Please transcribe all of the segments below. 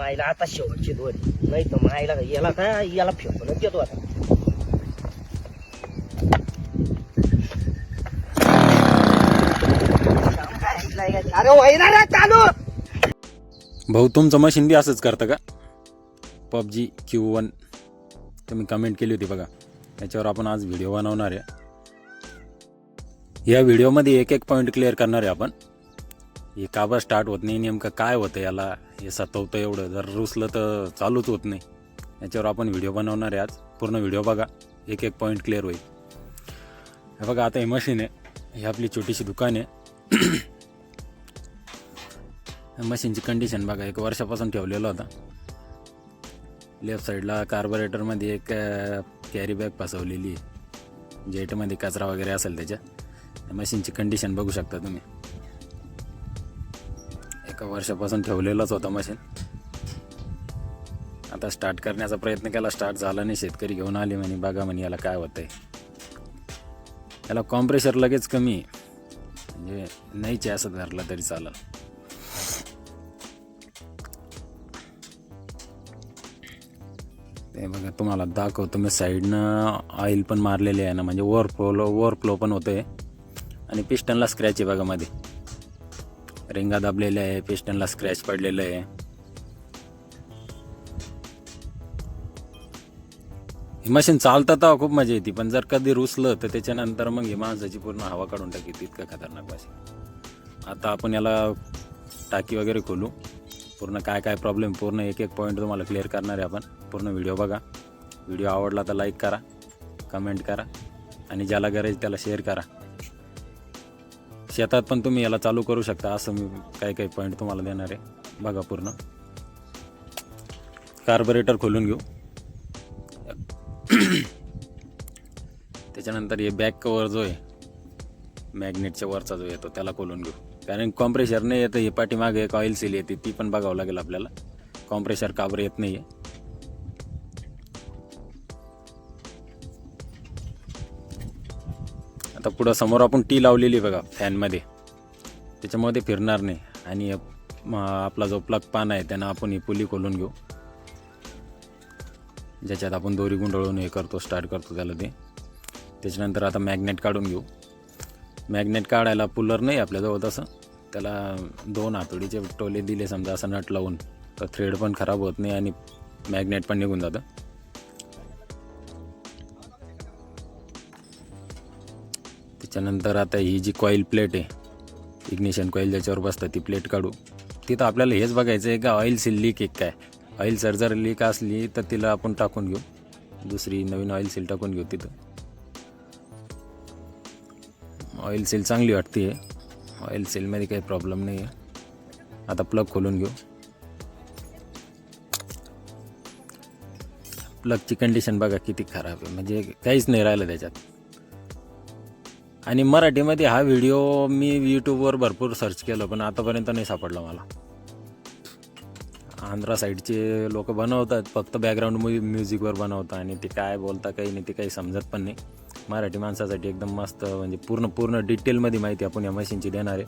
आईला आता शेवटची दोन. नाही तर मग आईला याला का याला फेकूनच देतो आता. अरे हो, वैरा रे चालू! भाऊ तुमचं मशीन बी असंच करतं का? पबजी क्यू वन तुम्ही कमेंट केली होती बघा. याच्यावर आपण आज व्हिडिओ बनवणार आहे. या व्हिडिओमध्ये एक एक पॉईंट क्लिअर करणार आहे आपण. हे का बरं स्टार्ट होत नाही? नेमकं काय होतं याला? हे सतवतं एवढं. जर रुसलं तर चालूच होत नाही. याच्यावर आपण व्हिडिओ बनवणार आहे आज. पूर्ण व्हिडिओ बघा. एक एक पॉईंट क्लिअर होईल. हे बघा आता हे मशीन आहे. ही आपली छोटीशी दुकान आहे. मशीनची कंडिशन बघा. एक वर्षापासून ठेवलेलं होता. लेफ्ट साईडला कार्बोरेटरमध्ये एक कॅरी बॅग फसवलेली आहे. जेटमध्ये कचरा वगैरे असेल त्याच्या. मशीनची कंडिशन बघू शकता तुम्ही. एका वर्षापासून ठेवलेलंच होतं मशीन आता स्टार्ट करण्याचा प्रयत्न केला स्टार्ट झाला नाही. शेतकरी घेऊन आले म्हणे बघा म्हणे याला काय होतंय. याला कॉम्प्रेशर लगेच कमी आहे. म्हणजे नाहीच आहे असं धरलं तरी चालेल. ते बघा तुम्हाला दाखवतो. मी साईडनं ऑइल पण मारलेले आहे ना म्हणजे ओव्हरफ्लो ओव्हरफ्लो पण होतोय. आणि पिस्टनला स्क्रॅच आहे बघा मध्ये. रिंगा दाबलेल्या आहे पिस्टनला स्क्रॅच पडलेलं आहे. ही मशीन चालतं तर खूप मजा येते पण जर कधी रुसलं तर त्याच्यानंतर मग ही माणसाची पूर्ण हवा काढून टाकी इतकं खतरनाक मशीन आता आपण याला टाकी वगैरे खोलू. पूर्ण काय काय प्रॉब्लेम पूर्ण एक एक पॉईंट तुम्हाला क्लिअर करणार आहे आपण. पूर्ण व्हिडिओ बघा. व्हिडिओ आवडला तर लाईक करा कमेंट करा आणि ज्याला गरज त्याला शेअर करा. शेतात पण तुम्ही याला चालू करू शकता असं मी काही काही पॉईंट तुम्हाला देणार आहे. बघा पूर्ण. कार्बोरेटर खोलून घेऊ. त्याच्यानंतर हे बॅक कवर जो आहे मॅग्नेटच्या वरचा जो येतो त्याला खोलून घेऊ. कारण कॉम्प्रेशर नाही येतं हे पाठीमागे एक ऑइल सील येते ती पण बघावं लागेल आपल्याला. कॉम्प्रेशर काबर येत नाही आहे पुढं समोर आपण टी लावलेली आहे बघा फॅनमध्ये. त्याच्यामध्ये फिरणार नाही. आणि आपला जो प्लग पान आहे त्यानं आपण ही पुली खोलून घेऊ. ज्याच्यात आपण दोरी गुंडळून हे करतो स्टार्ट करतो त्याला ते. त्याच्यानंतर आता मॅग्नेट काढून घेऊ. मॅग्नेट काढायला पुलर नाही आपल्याजवळ तसं. त्याला दोन हातोडीचे टोले दिले समजा असं नट लावून. तर थ्रेड पण खराब होत नाही आणि मॅग्नेट पण निघून जातं. त्याच्यानंतर आता ही जी कॉईल प्लेट आहे इग्निशन कॉईल ज्याच्यावर बसतं ती प्लेट काढू. तिथं आपल्याला हेच बघायचं आहे का ऑइल सील लीक एक काय? ऑइल सर जर लीक असली तर तिला आपण टाकून घेऊ. दुसरी नवीन ऑइल सील टाकून घेऊ तिथं. ऑइल सील चांगली वाटते. ऑइल सीलमध्ये काही प्रॉब्लेम नाही आहे आता प्लग खोलून घेऊ. प्लगची कंडिशन बघा किती खराब आहे. म्हणजे काहीच नाही राहिलं त्याच्यात. आणि मराठीमध्ये हा व्हिडिओ मी यूट्यूबवर भरपूर सर्च केलं पण आतापर्यंत नाही सापडला मला. आंध्रा साईडचे लोक बनवतात फक्त बॅकग्राऊंड म्युझिकवर बनवतात आणि ते काय बोलता काही नाही ते काही समजत पण नाही. मराठी माणसासाठी एकदम मस्त म्हणजे पूर्ण पूर्ण डिटेलमध्ये माहिती आपण या मशीनची देणार आहे.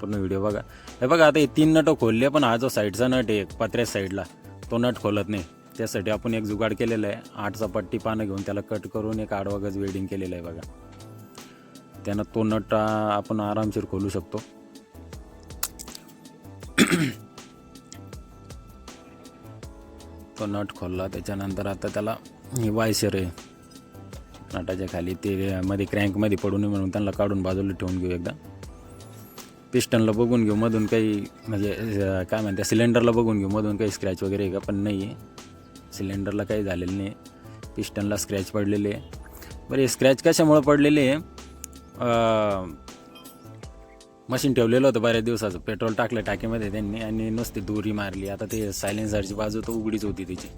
पूर्ण व्हिडिओ बघा. हे बघा आता हे तीन नटं खोलले पण हा जो साईडचा नट आहे पत्र्या साईडला तो नट खोलत नाही. त्यासाठी आपण एक जुगाड केलेला आहे. आठचा पट्टी पानं घेऊन त्याला कट करून एक आडवागच वेल्डिंग केलेलं आहे बघा. त्यानं तो नट आपण आरामशीर खोलू शकतो. तो नट खोलला त्याच्यानंतर आता त्याला ही वायसर आहे नटाच्या खाली ते मध्ये क्रँकमध्ये पडू नये म्हणून त्यांना काढून बाजूला ठेवून घेऊ एकदा. पिस्टनला बघून घेऊ मधून काही म्हणजे काय म्हणते सिलेंडरला बघून घेऊ मधून काही स्क्रॅच वगैरे आहे का? पण नाही आहे सिलेंडरला काही झालेलं नाही. पिस्टनला स्क्रॅच पडलेले आहे. बरं हे स्क्रॅच कशामुळं पडलेले आहे? मशीन ठेवलेलं होतं बऱ्याच दिवसाचं. पेट्रोल टाकलं टाकीमध्ये त्यांनी आणि नुसती दोरी मारली. आता ते सायलेन्सरची बाजू तर उघडीच होती त्याची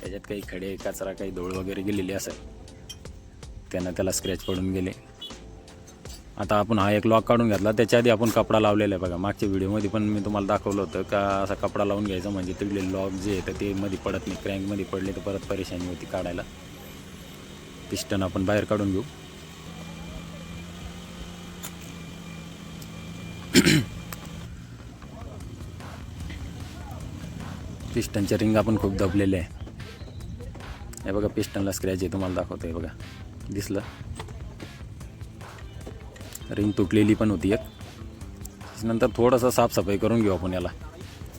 त्याच्यात काही खडे कचरा काही धूळ वगैरे गेलेली असेल. त्यानं त्याला स्क्रॅच पडून गेले. आता आपण हा एक लॉक काढून घेतला. त्याच्या आधी आपण कपडा लावलेला आहे बघा. मागच्या व्हिडिओमध्ये पण मी तुम्हाला दाखवलं होतं का असा कपडा लावून घ्यायचा म्हणजे तिथले लॉक जे आहे तर ते मध्ये पडत नाही. क्रँकमध्ये पडले तर परत परेशानी होती काढायला. पिस्टन आपण बाहेर काढून घेऊ. पिस्टनच्या रिंगा पण खूप दबलेल्या आहे. हे बघा पिस्टनला स्क्रॅच आहे तुम्हाला दाखवतो आहे बघा. दिसलं? रिंग तुटलेली पण होती एक. नंतर थोडंसं साफसफाई करून घेऊ आपण याला.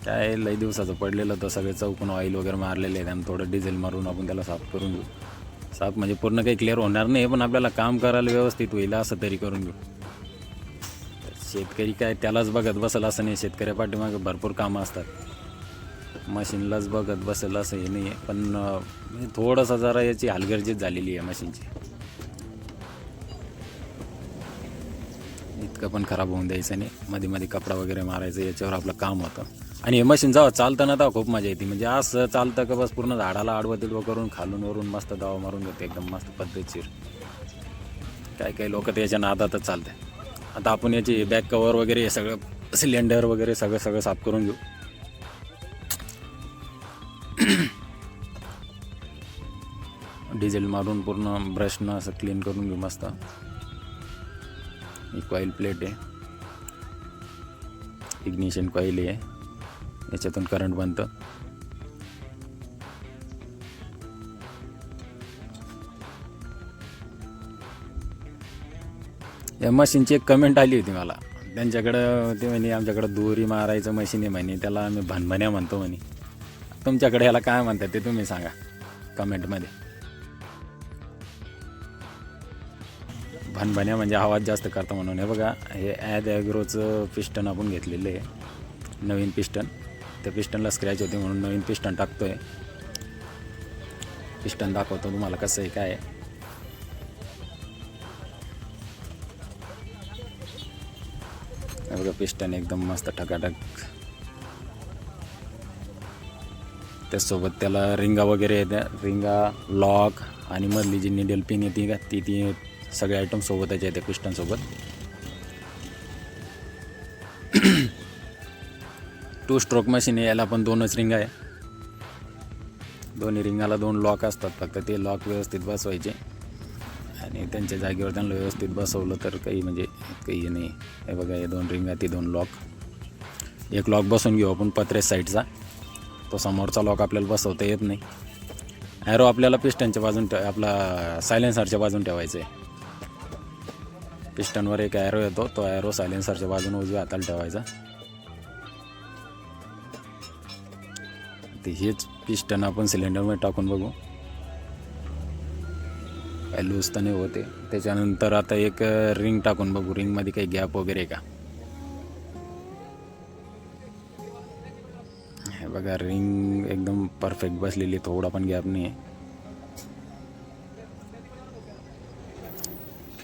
काय लई दिवसाचं पडलेलं तर सगळे चौकून ऑइल वगैरे मारलेले आहेत आणि थोडं डिझेल मारून आपण त्याला साफ करून घेऊ. साफ म्हणजे पूर्ण काही क्लिअर होणार नाही पण आपल्याला काम करायला व्यवस्थित होईल असं तरी करून घेऊ. शेतकरी काय त्यालाच बघत बसल असं नाही शेतकऱ्या पाठीमागं भरपूर कामं असतात. मशीनलाच बघत बसेल असं हे नाही आहे पण थोडंसं जरा याची हलगर्जीत झालेली आहे मशीनची. इतकं पण खराब होऊन द्यायचं नाही. मध्ये मध्ये कपडा वगैरे मारायचं याच्यावर आपलं काम होतं. आणि हे मशीन जेव्हा चालतं ना खूप मजा येते. म्हणजे असं चालतं का बस पूर्ण झाडाला आडवं तिडवं करून खालून वरून मस्त दावा मारून घेते. एकदम मस्त पद्धतशीर. काय काय लोक तर याच्या नादातच चालते आता आपण याची बॅक कवर वगैरे हे सगळं सिलेंडर वगैरे सगळं सगळं साफ करून घेऊ. डिझेल मारून पूर्ण ब्रशनं असं क्लीन करून घेऊ मस्त. ही कॉईल प्लेट आहे. इग्निशन कॉईल आहे. याच्यातून करंट बनतं. या मशीनची एक कमेंट आली होती मला. त्यांच्याकडं ते म्हणे आमच्याकडं दोरी मारायचं मशीन आहे म्हणे. त्याला आम्ही भनभन्या म्हणतो म्हणे. तुमच्याकडे याला काय म्हणतात ते तुम्ही सांगा. कमेंटमध्ये भनभन्या म्हणजे आवाज जास्त करता म्हणून. हे बघा हे ॲद ॲग्रोचं पिस्टन आपण घेतलेलं आहे. नवीन पिस्टन. त्या पिस्टनला स्क्रॅच होते म्हणून नवीन पिस्टन टाकतो आहे पिस्टन दाखवतो तुम्हाला कसं आहे काय आहे. बघा पिस्टन एकदम मस्त ठकाटक त्याचसोबत त्याला रिंगा वगैरे येत्या रिंगा लॉक आणि मधली जी निडल पिन येते का ती ती सगळे आयटम याच्या येते पिस्टनसोबत टू स्ट्रोक मशीन आहे याला पण दोनच रिंग आहे. दोन्ही रिंगाला दोन लॉक असतात फक्त ते लॉक व्यवस्थित बसवायचे. आणि त्यांच्या जागेवर त्यांना व्यवस्थित बसवलं तर काही म्हणजे काही नाही. हे बघा हे दोन रिंगा ती दोन लॉक एक लॉक बसवून घेऊ आपण पत्रे साईडचा. तो समोरचा लॉक आपल्याला बसवता येत नाही. ॲरो आपल्याला पिस्टनच्या बाजून ठेव आपला सायलेन्सरच्या बाजून ठेवायचं आहे पिस्टनवर एक ॲरो येतो. तो ॲरो सायलेन्सरच्या बाजून उजव्या हाताला ठेवायचा. ते हेच पिस्टन आपण सिलेंडरमध्ये टाकून बघू. काही लूज तर नाही होते. त्याच्यानंतर आता एक रिंग टाकून बघू. रिंगमध्ये काही गॅप वगैरे का? हे बघा रिंग एकदम परफेक्ट बसलेली. थोडा पण गॅप नाही आहे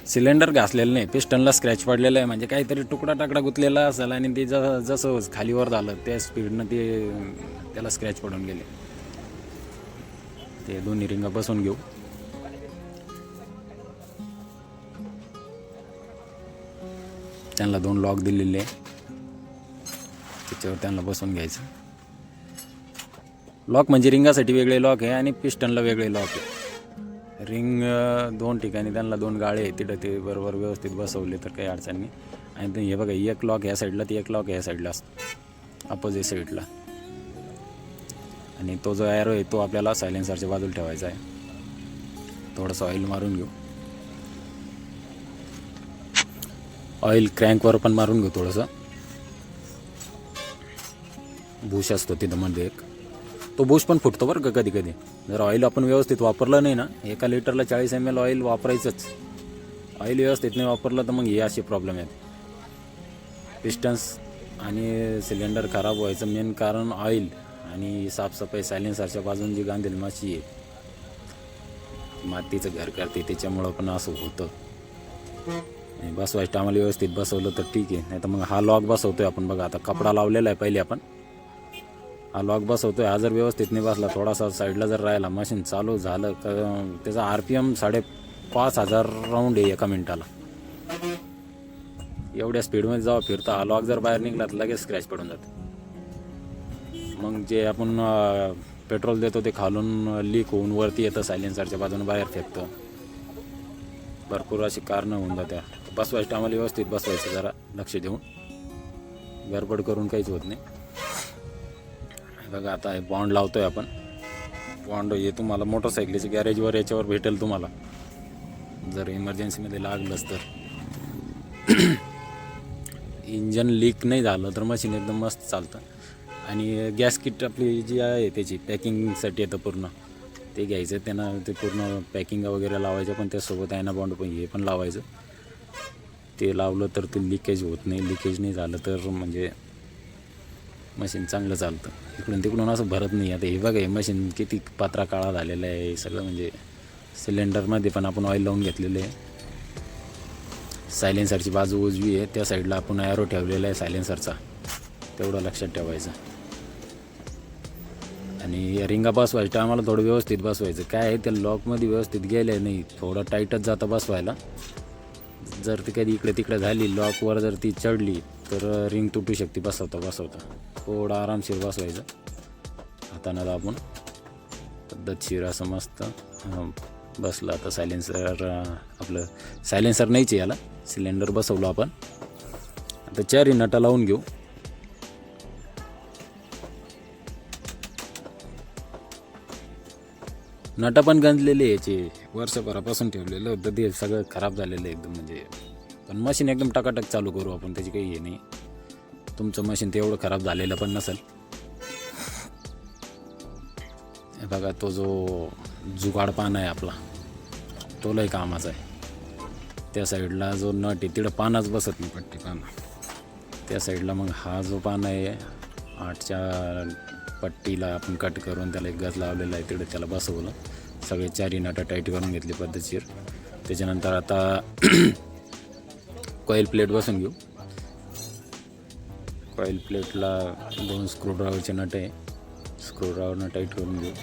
सिलेंडर घासलेलं नाही पिस्टनला स्क्रॅच पडलेला आहे. म्हणजे काहीतरी तुकडा टाकडा गुतलेला असेल आणि ते जसं जसं खालीवर झालं त्या स्पीडनं ते त्याला स्क्रॅच पडून गेले. ते दोन्ही रिंगा बसवून घेऊ. त्यांना दोन लॉक दिलेले आहे. त्याच्यावर त्यांना बसवून घ्यायचं. लॉक म्हणजे रिंगासाठी वेगळे लॉक आहे आणि पिस्टनला वेगळे लॉक आहे. रिंग दोन ठिकाणी त्यांना दोन गाळे आहेत. तिथं ते बरोबर व्यवस्थित बसवले तर काही अडचण नाही. आणि ते हे बघा एक लॉक ह्या साईडला ती एक लॉक ह्या साईडला असतो. अपोजिट साईडला आणि तो जो ॲरो आहे तो आपल्याला सायलेन्सरच्या बाजूला ठेवायचा आहे. थोडंसं ऑइल मारून घेऊ. ऑइल क्रँकवर पण मारून घेऊ थोडंसं. बुश असतो तिथं म्हणजे एक. तो बुश पण फुटतो बरं का कधी कधी. जर ऑइल आपण व्यवस्थित वापरलं नाही ना एका लिटरला चाळीस एम एल ऑइल वापरायचंच. ऑइल व्यवस्थित नाही वापरलं तर मग हे असे प्रॉब्लेम आहेत पिस्टन्स आणि सिलेंडर खराब व्हायचं मेन कारण ऑइल आणि साफसफाई सायलेन्सरच्या बाजून जी गांधील माशी आहे मातीचं घर करते त्याच्यामुळं पण असं होतं. आणि बसवायचं टायमाला व्यवस्थित बसवलं तर ठीक आहे नाही तर मग हा लॉक बसवतोय आपण बघा आता कपडा लावलेला आहे पहिले आपण. हा लॉक आहे हा जर व्यवस्थित नाही बसला थोडासा साईडला जर राहिला मशीन चालू झालं तर त्याचा आर पी एम साडेपाच हजार राऊंड आहे एका मिनिटाला. एवढ्या स्पीडमध्ये जेव्हा फिरतो हा लॉक जर बाहेर निघला तर लगेच स्क्रॅच पडून जातं. मग जे आपण पेट्रोल देतो ते खालून लीक होऊन वरती येतं सायलेन्सरच्या बाजूने बाहेर फेकतं. भरपूर अशी कारणं होऊन जात्या. बसवायची आम्हाला व्यवस्थित बसवायचं जरा लक्ष देऊन. गडबड करून काहीच होत नाही. बघा आता हे बॉन्ड लावतोय आपण. बॉन्ड हे तुम्हाला मोटरसायकलीच्या गॅरेजवर याच्यावर भेटेल तुम्हाला. जर इमर्जन्सीमध्ये लागलंच तर. इंजन लीक नाही झालं तर मशीन एकदम मस्त चालतं. आणि गॅस किट आपली जी आहे त्याची पॅकिंगसाठी येतं पूर्ण. ते घ्यायचं त्यांना ते पूर्ण पॅकिंग वगैरे लावायचं पण त्यासोबत आहे ना बॉन्ड पण हे पण लावायचं. ते लावलं तर ते लिकेज होत नाही. लिकेज नाही झालं तर म्हणजे मशीन चांगलं चालतं. इकडून तिकडून असं भरत नाही. आता हे बघा हे मशीन किती पात्रा काळा झालेला आहे. सगळं म्हणजे सिलेंडरमध्ये पण आपण ऑइल लावून घेतलेलं आहे. सायलेन्सरची बाजू उजवी आहे. त्या साईडला आपण ॲरो ठेवलेला आहे सायलेन्सरचा तेवढं लक्षात ठेवायचं. आणि रिंगा बसवायच्या टायमाला थोडं व्यवस्थित बसवायचं. काय आहे त्या लॉकमध्ये व्यवस्थित गेले नाही. थोडं टाईटच जातं बसवायला. जर ती कधी इकडे तिकडे झाली लॉकवर जर ती चढली तर रिंग तुटू शकते बसवता बसवता. थोडं आरामशीर बसवायचं. हातानं दाबून. पद्धतशीर असं मस्त बसलं. आता सायलेन्सर आपलं सायलेन्सर नाहीच आहे याला. सिलेंडर बसवलो आपण. आता चारही नटा लावून घेऊ. नटा पण गंजलेले याचे. वर्षभरापासून ठेवलेलं होतं. ते सगळं खराब झालेलं आहे एकदम. म्हणजे पण मशीन एकदम टकाटक चालू करू आपण त्याची काही हे नाही. तुमचं मशीन ते एवढं खराब झालेलं पण नसेल. हे बघा तो जो जुगाड पाना आहे आपला तो लय कामाचा आहे. त्या साईडला जो नट आहे तिकडं पानाच बसत नाही पट्टी पाना त्या साईडला मग हा जो पान आहे आठच्या पट्टीला आपण कट करून त्याला एक गज लावलेला आहे तिकडे त्याला बसवलं. सगळे चारी नटं टाईट करून घेतली पद्धतशीर. त्याच्यानंतर आता कॉईल प्लेट बसून घेऊ. कॉईल प्लेटला दोन स्क्रूड्रायव्हरचे नट आहे स्क्रूड्रायव्हरनं टाईट करून घेऊ.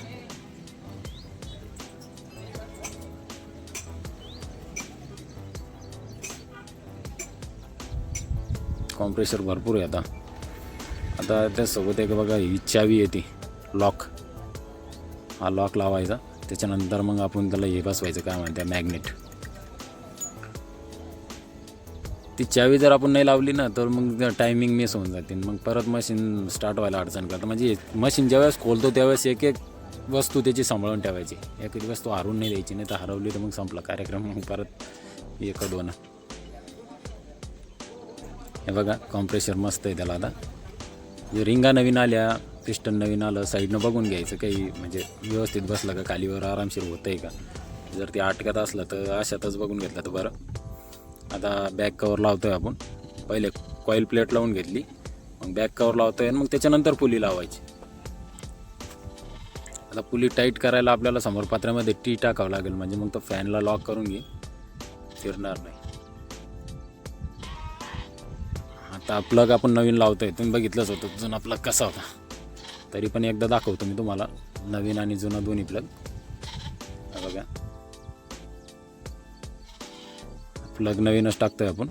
कॉम्प्रेशर भरपूर आहे आता. आता त्यासोबत एक बघा ही चावी येते लॉक हा लॉक लावायचा. त्याच्यानंतर मग आपण त्याला हे बसवायचं काय म्हणते मॅग्नेट ती चावी जर आपण नाही लावली ना तर मग टायमिंग मिस होऊन जाते. मग परत मशीन स्टार्ट व्हायला अडचण करतं. म्हणजे मशीन ज्यावेळेस खोलतो त्यावेळेस एक एक वस्तू त्याची सांभाळून ठेवायची. एक एक वस्तू हारून नाही द्यायची नाही तर हरवली तर मग संपला. कार्यक्रम मग परत एक दोन. हे बघा कॉम्प्रेशर मस्त आहे त्याला आता. रिंगा नवीन आल्या पिस्टन नवीन आलं साईडनं बघून घ्यायचं काही म्हणजे व्यवस्थित बसलं का खालीवर आरामशीर होतं आहे का? जर ते अटकत असलं तर अशातच बघून घेतलं तर बरं. आता बॅक कवर लावतोय आपण. पहिले कॉईल प्लेट लावून घेतली. मग बॅक कवर लावतोय आणि मग त्याच्यानंतर पुली लावायची. आता पुली टाईट करायला आपल्याला समोर पात्र्यामध्ये टी टाकावं लागेल. म्हणजे मग तो फॅनला लॉक करून घे. फिरणार नाही. आता प्लग आपण नवीन लावतोय. तुम्ही बघितलंच होतं. जुना प्लग कसा होता. तरी पण एकदा दाखवतो मी तुम्हाला. नवीन आणि जुना दोन्ही प्लग प्लग नवीनच टाकतो आहे आपण.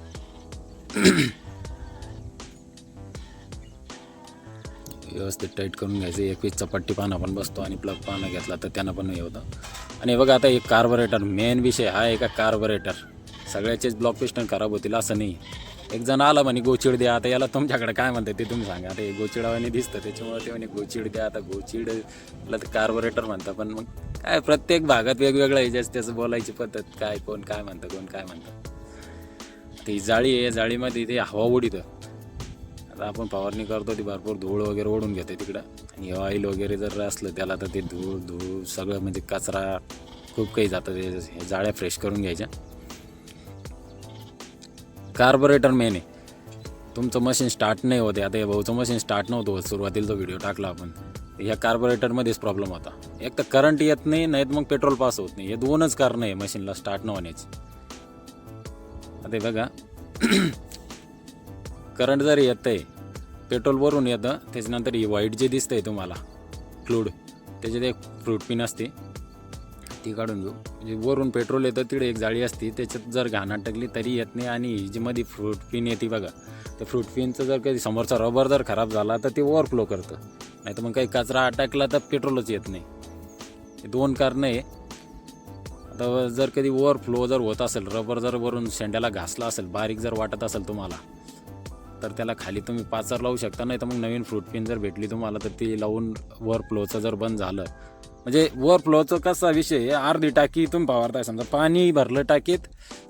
व्यवस्थित टाईट करून घ्यायचं. एकवीसचा पट्टी पाना पण बसतो आणि प्लग पाना घेतला तर त्यानं पण हे होतं. आणि बघा आता एक कार्बोरेटर मेन विषय हा आहे का कार्बोरेटर सगळ्याचेच ब्लॉक पिस्टन खराब होतील असं नाही. एक जण आला म्हणे गोचिड द्या. आता याला तुमच्याकडे काय म्हणते ते तुम्ही सांगा. आता हे गोचिडावाने दिसतं त्याच्यामुळे ते म्हणे गोचिड द्या. आता गोचिडला तर कार्बोरेटर म्हणतं पण मग काय प्रत्येक भागात वेगवेगळं आहे. त्याचं बोलायची पद्धत काय कोण काय म्हणतं कोण काय म्हणतं. ती जाळी आहे जाळीमध्ये इथे हवा उडीतं. आता आपण फवारणी करतो ती भरपूर धूळ वगैरे ओढून घेते तिकडं. आणि ऑइल वगैरे जर असलं त्याला तर ते धूळ धूळ सगळं म्हणजे कचरा खूप काही जातं ते जाळ्या फ्रेश करून घ्यायच्या. कार्बोरेटर मेन आहे. तुमचं मशीन स्टार्ट नाही होते आता हे भाऊचं मशीन स्टार्ट नव्हतं होत. सुरुवातीला तो व्हिडिओ टाकला आपण. ह्या कार्बोरेटरमध्येच प्रॉब्लेम होता. एक तर करंट येत नाही नाहीत मग पेट्रोल पास होत नाही. हे दोनच कारण आहे मशीनला स्टार्ट न होण्याची. आता बघा करंट जर येतं आहे पेट्रोलवरून येतं त्याच्यानंतर ही व्हाईट जे दिसतंय तुम्हाला फ्लूड त्याच्यात एक फ्रूट पिन असते. ती काढून घेऊ. म्हणजे वरून पेट्रोल येतं तिकडे एक जाळी असते त्याच्यात जर घाण अटकली तरी येत नाही आणि ही जी मध्ये फ्रूट पिन येते बघा तर फ्रूट पिनचं जर कधी समोरचा रबर जर खराब झाला तर ते ओव्हरफ्लो करतं. नाही तर मग काही कचरा अटकला तर पेट्रोलच येत नाही. दोन कारणं आहे. आता जर कधी ओव्हरफ्लो जर होत असेल रबर जर वरून शेंड्याला घासला असेल बारीक जर वाटत असेल तुम्हाला तर त्याला खाली तुम्ही पाचर लावू शकता नाही तर मग नवीन फ्रूट पिन जर भेटली तुम्हाला तर ती लावून ओव्हरफ्लोचं जर बंद झालं. म्हणजे ओव्हरफ्लोचं कसा विषय आहे? अर्धी टाकी तुम्ही फवारताय समजा पाणी भरलं टाकीत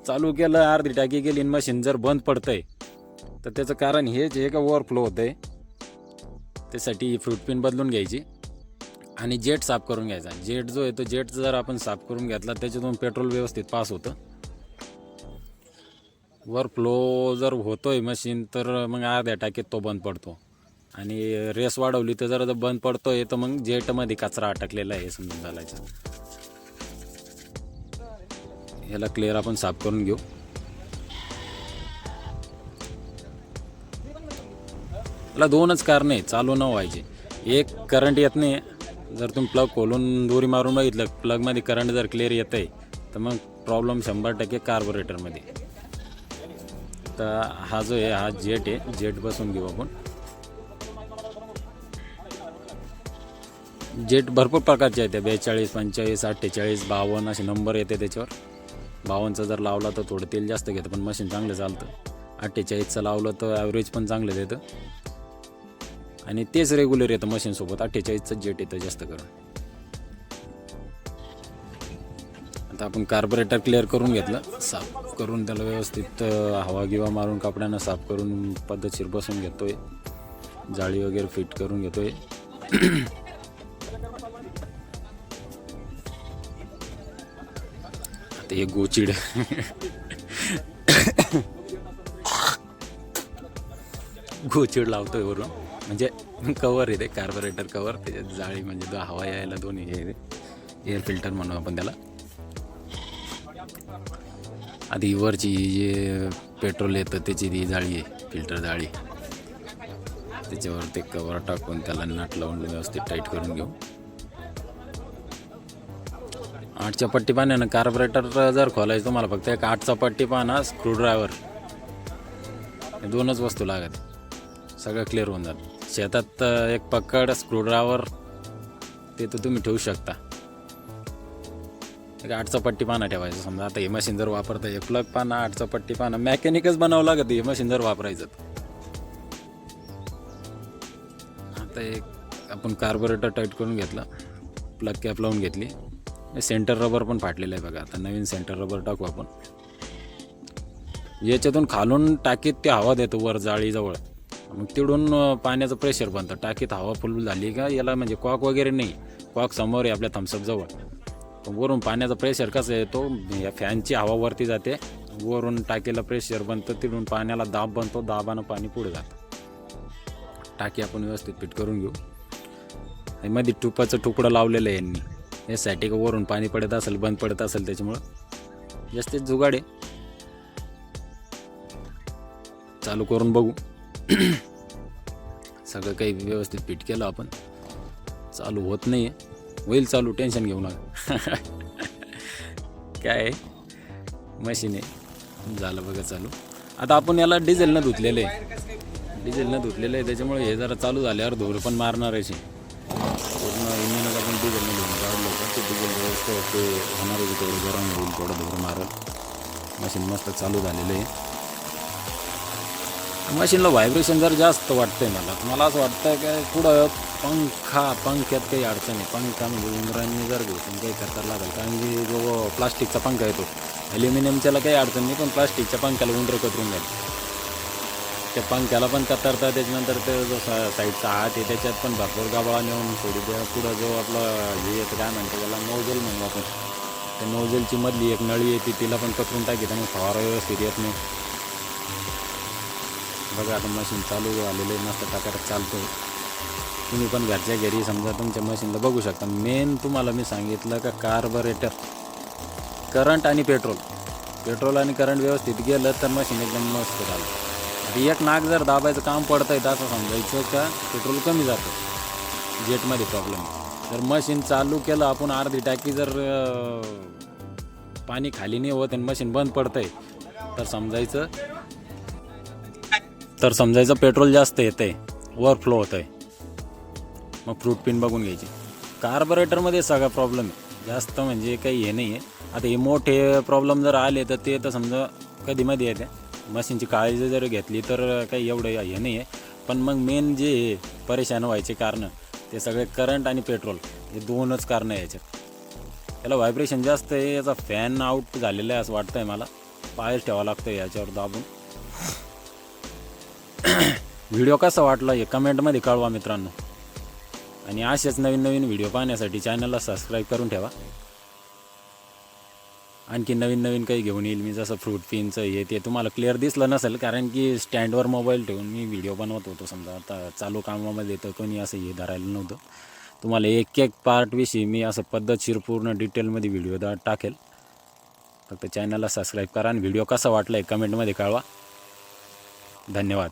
चालू केलं अर्धी टाकी गेली मशीन जर बंद पडतंय तर त्याचं कारण हेच हे का ओव्हरफ्लो होतं आहे त्यासाठी फ्रूट पिन बदलून घ्यायची. आणि जेट साफ करून घ्यायचा. जेट जो आहे तो जेट जर आपण साफ करून घेतला त्याच्यातून पेट्रोल व्यवस्थित पास होतं. वर फ्लो जर होतोय मशीन तर मग अर्ध्या टाकीत तो बंद पडतो. आणि रेस वाढवली तर जर बंद पडतोय तर मग जेटमध्ये कचरा अटकलेला आहे समजून चालायचं. ह्याला क्लिअर आपण साफ करून घेऊ. याला दोनच कारण आहे चालू न व्हायचे. एक करंट येत नाही जर तुम्ही प्लग खोलून दोरी मारून बघितलं प्लगमध्ये करंट जर क्लिअर येत आहे तर मग प्रॉब्लेम शंभर टक्के कार्बोरेटरमध्ये तर हा जो आहे हा जेट आहे. जेट बसून घेऊ आपण. जेट भरपूर प्रकारचे आहेत बेचाळीस पंचेचाळीस अठ्ठेचाळीस बावन्न असे नंबर येते त्याच्यावर. बावन्नचा जर लावला तर थोडं तेल जास्त घेतं पण मशीन चांगलं चालतं. अठ्ठेचाळीसचं लावलं तर ॲव्हरेज पण चांगलं देतं. आणि तेच रेग्युलर येतं मशीनसोबत अठ्ठेचाळीसचं जेट येतं जास्त करून. आता आपण कार्बोरेटर क्लिअर करून घेतलं. साफ करून त्याला व्यवस्थित हवा गिवा मारून कपड्यानं साफ करून पद्धतशीर बसून घेतोय. जाळी वगैरे फिट करून घेतोय. आता हे गोचिड. गोचिड लावतोय वरून. म्हणजे कवर आहे ते कार्बोरेटर कवर त्याच्यात जाळी म्हणजे जो हवा यायला दोन्ही हे एअर फिल्टर म्हणू आपण त्याला. आधी वरची जे पेट्रोल येतं त्याची ती जाळी आहे फिल्टर जाळी. त्याच्यावर ते कवर टाकून त्याला नट लावून व्यवस्थित टाईट करून घेऊ. आठच्या पट्टी पाण्यानं कार्बोरेटर जर खोलायचं तुम्हाला फक्त एक आठचा पट्टी पाना स्क्रूड्रायव्हर दोनच वस्तू लागत. सगळं क्लिअर होऊन जातं. शेतात एक पकड स्क्रूड्रावर ते तर तुम्ही ठेवू शकता. एक आठचा पट्टी पाना ठेवायचं समजा आता हे मशीन जर वापरता एक प्लग पानं आठचा पट्टी पानं मॅकॅनिकच बनावं लागत हे मशीन जर वापरायचं. आता एक आपण कार्बोरेटर टाईट करून घेतला प्लग कॅप लावून घेतली. सेंटर रबर पण फाटलेलं आहे बघा आता नवीन सेंटर रबर टाकू आपण. याच्यातून खालून टाकीत ते हवा देतो वर जाळीजवळ. मग तिडून पाण्याचं प्रेशर बनतं. टाकीत हवा फुल झाली का याला म्हणजे कॉक वगैरे नाही. कॉक समोर आहे आपल्या थम्सअप जवळ. वरून पाण्याचा प्रेशर कसं येतो? या फॅनची हवा वरती जाते. वरून टाकीला प्रेशर बनतं तिडून पाण्याला दाब बनतो दाबानं पाणी पुढे जातं. टाकी आपण व्यवस्थित फिट करून घेऊ. आणि मध्ये टुपाचं तुकडं लावलेलं आहे यांनी. यासाठी का वरून पाणी पडत असेल बंद पडत असेल त्याच्यामुळं. जास्तीत जुगाडे चालू करून बघू. सगळं काही व्यवस्थित फिट केलं आपण. चालू होत नाही आहे होईल चालू टेन्शन घेऊ नका. काय? आहे मशीन आहे. झालं बघा चालू. आता आपण याला डिझेलनं धुतलेलं आहे. डिझेलनं धुतलेलं आहे. त्याच्यामुळे हे जरा चालू झाल्यावर धूर पण मारणार आहे. पूर्ण इंजिनच आपण डिझेलनं धुवून काढलं होतं. ते डिझेल व्यवस्थित ते होणार आहे थोडं गरम होईल. थोडं धूर मारत मशीन मस्त चालू झालेलं आहे. मशीनला व्हायब्रेशन जर जास्त वाटतंय मला मला असं वाटतं काय पुढं पंखा पंख्यात काही अडचण आहे. पंखा म्हणजे उंदरांनी जर घुसून काही करता लागेल कारण की जो प्लास्टिकचा पंखा येतो ॲल्युमिनियमच्याला काही अडचण नाही पण प्लास्टिकच्या पंख्याला उंदरं कतरून जाईल त्या पंख्याला पण कतरतात त्याच्यानंतर ते जो सा- साईडचा हात आहे त्याच्यात पण भरपूर गाबाळा नेऊन थोडी द्या पुढं जो आपलं हे येतं काय म्हणतो त्याला नोजल म्हणू आपण. त्या नोजलची मधली एक नळी येते तिला पण कचरून टाकी त्यामुळे फवारा व्यवस्थित येत नाही. बघा आता मशीन चालू झालेलं आहे मस्त टाकाटाक चालतो तुम्ही पण घरच्या घरी समजा तुमच्या मशीनला बघू शकता. मेन तुम्हाला मी सांगितलं का कार्बरेटर करंट आणि पेट्रोल पेट्रोल आणि करंट व्यवस्थित गेलं तर मशीन एकदम मस्त झालं. आता एक नाक जर दाबायचं काम पडतं आहे असं समजायचं का पेट्रोल कमी जातं. जेटमध्ये प्रॉब्लेम जर मशीन चालू केलं आपण अर्धी टाकी जर पाणी खाली नाही होत आणि मशीन बंद पडतंय तर समजायचं तर समजायचं पेट्रोल जास्त येतं आहे ओव्हरफ्लो होतं आहे मग फ्रूट पिन बघून घ्यायची. कार्बोरेटरमध्ये सगळा प्रॉब्लेम आहे. जास्त म्हणजे काही हे नाही आहे आता हे मोठे प्रॉब्लेम जर आले तर ते तर समजा कधी मध्ये येते. मशीनची काळजी जर घेतली तर काही एवढं हे नाही आहे पण मग मेन जे हे परेशान व्हायचे कारणं ते सगळे करंट आणि पेट्रोल हे दोनच कारणं याच्यात. त्याला व्हायब्रेशन जास्त आहे याचा फॅन आउट झालेला आहे असं वाटतं आहे मला. पायच ठेवावं लागतं याच्यावर दाबून. व्हिडिओ कसा वाटला हे कमेंटमध्ये कळवा मित्रांनो. आणि असेच नवीन नवीन व्हिडिओ पाहण्यासाठी चॅनलला सबस्क्राईब करून ठेवा. आणखी नवीन नवीन काही घेऊन येईल मी जसं फ्रूट पिनचं हे ते तुम्हाला क्लिअर दिसलं नसेल कारण की स्टँडवर मोबाईल ठेवून मी व्हिडिओ बनवत होतो. समजा आता चालू कामामध्ये तर कोणी असं हे धरायला नव्हतं. तुम्हाला एक एक पार्टविषयी मी असं पद्धतशीर पूर्ण डिटेलमध्ये व्हिडिओ दा टाकेल. फक्त चॅनलला सबस्क्राईब करा आणि व्हिडिओ कसा वाटला आहे कमेंटमध्ये कळवा. धन्यवाद.